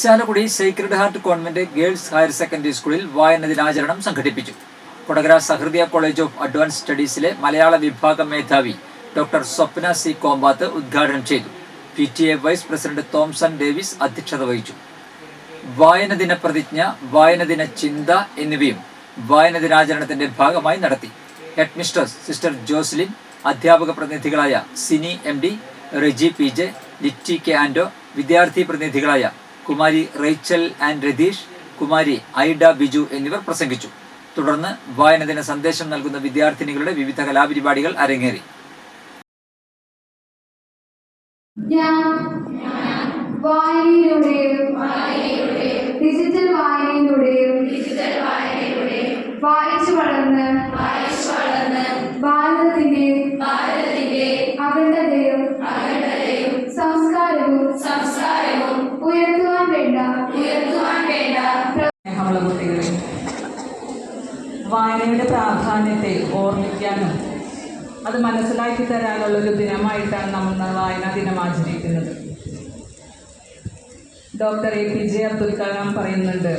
Chalakudy sacred heart convent girls higher secondary സ്കൂളിൽ വായന ദിനാചരണം സംഘടിപ്പിച്ചു. Kodakara Sahrudaya college of advance സ്റ്റഡീസിലെ മലയാള വിഭാഗം മേധാവി ഡോക്ടർ സ്വപ്ന സി കോമ്പാത്ത് ഉദ്ഘാടനം ചെയ്തു. P T A vice president Thomson Davis അധ്യക്ഷത വഹിച്ചു. വായന ദിന പ്രതിജ്ഞ വായന ദിന ചിന്ത എന്നിവയും വായന ദിനാചരണത്തിന്റെ ഭാഗമായി നടത്തി. ഹെഡ് മിസ്റ്റേഴ്സ് സിസ്റ്റർ ജോസ്ലിൻ അധ്യാപക പ്രതിനിധികളായ Sini M D Reji P J Litty K Anto വിദ്യാർത്ഥി പ്രതിനിധികളായ Kumari Rachel and Ratheesh Kumari Aida Biju എന്നിവർ പ്രസംഗിച്ചു. തുടർന്ന് വായനദിന സന്ദേശം നൽകുന്ന വിദ്യാർത്ഥിനികളുടെ വിവിധ കലാപരിപാടികൾ അരങ്ങേറി. ഡിജിറ്റൽ വായിച്ചു സംസ്കാരവും ഉയർത്തുവാൻ വായനയുടെ പ്രാധാന്യത്തെ ഓർമ്മിക്കാനും അത് മനസ്സിലാക്കി തരാനുള്ള ഒരു ദിനമായിട്ടാണ് നമ്മൾ വായനാ ദിനം ആചരിക്കുന്നത്. Doctor A P J Abdul Kalam പറയുന്നുണ്ട്